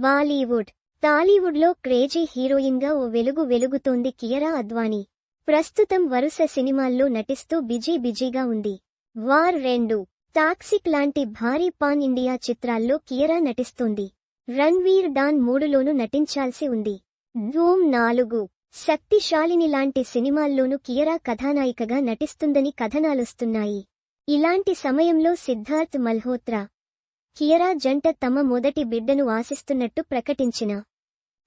బాలీవుడ్. టాలీవుడ్లో క్రేజీ హీరోయిన్గా ఓ వెలుగు వెలుగుతోంది కియరా అద్వానీ. ప్రస్తుతం వరుస సినిమాల్లో నటిస్తూ బిజీ బిజీగా ఉంది. వార్ రెండు. టాక్సిక్ లాంటి భారీ పాన్ ఇండియా చిత్రాల్లో కియరా నటిస్తోంది. రణ్వీర్ డాన్ మూడులోనూ నటించాల్సి ఉంది. ధూమ్ నాలుగు. శక్తిశాలిని లాంటి సినిమాల్లోనూ కియరా కథానాయికగా నటిస్తుందని కథనాలొస్తున్నాయి. ఇలాంటి సమయంలో సిద్ధార్థ్ మల్హోత్రా కియరా జంట తమ మొదటి బిడ్డను ఆశిస్తున్నట్టు ప్రకటించిన.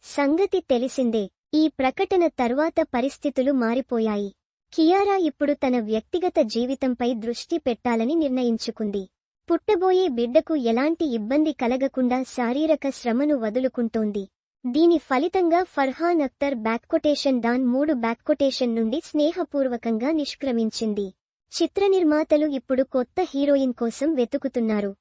సంగతి తెలిసిందే. ఈ ప్రకటన తర్వాత పరిస్థితులు మారిపోయాయి. కియారా ఇప్పుడు తన వ్యక్తిగత జీవితంపై దృష్టి పెట్టాలని నిర్ణయించుకుంది. పుట్టబోయే బిడ్డకు ఎలాంటి ఇబ్బంది కలగకుండా శారీరక శ్రమను వదులుకుంటోంది. దీని ఫలితంగా ఫర్హాన్ అఖ్తర్ బ్యాక్కొటేషన్ దాన్ మూడు బ్యాక్కొటేషన్ నుండి స్నేహపూర్వకంగా నిష్క్రమించింది. చిత్ర నిర్మాతలు ఇప్పుడు కొత్త హీరోయిన్ కోసం వెతుకుతున్నారు.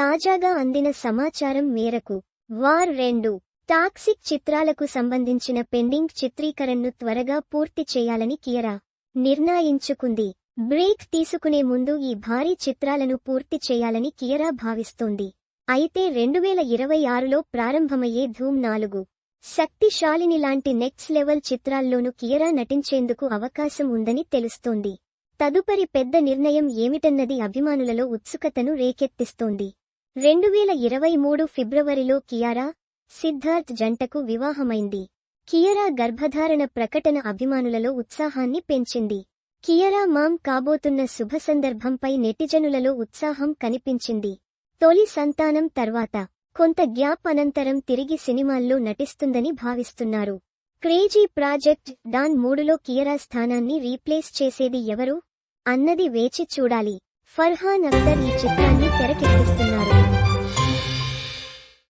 తాజాగా అందిన సమాచారం మేరకు వార్ రెండు టాక్సిక్ చిత్రాలకు సంబంధించిన పెండింగ్ చిత్రీకరణను త్వరగా పూర్తి చేయాలని కియరా నిర్ణయించుకుంది. బ్రేక్ తీసుకునే ముందు ఈ భారీ చిత్రాలను పూర్తి చేయాలని కియరా భావిస్తోంది. అయితే రెండువేల ఇరవై ఆరులో ప్రారంభమయ్యే ధూమ్ నాలుగు శక్తిశాలిని లాంటి నెక్స్ట్ లెవెల్ చిత్రాల్లోనూ కియరా నటించేందుకు అవకాశం ఉందని తెలుస్తోంది. తదుపరి పెద్ద నిర్ణయం ఏమిటన్నది అభిమానులలో ఉత్సుకతను రేకెత్తిస్తోంది. రెండువేల ఇరవై మూడు ఫిబ్రవరిలో కియారా సిద్ధార్థ్ జంటకు వివాహమైంది. కియరా గర్భధారణ ప్రకటన అభిమానులలో ఉత్సాహాన్ని పెంచింది. కియరా మాం కాబోతున్న శుభ సందర్భంపై నెటిజనులలో ఉత్సాహం కనిపించింది. తొలి సంతానం తర్వాత కొంత గ్యాప్ అనంతరం తిరిగి సినిమాల్లో నటిస్తుందని భావిస్తున్నారు. క్రేజీ ప్రాజెక్ట్ డాన్ మూడులో కియరా స్థానాన్ని రీప్లేస్ చేసేది ఎవరు? అన్నది వేచి చూడాలి. ఫర్హాన్ అఖ్తర్ ఈ చిత్రాన్ని తెరకెక్కిస్తున్నారు.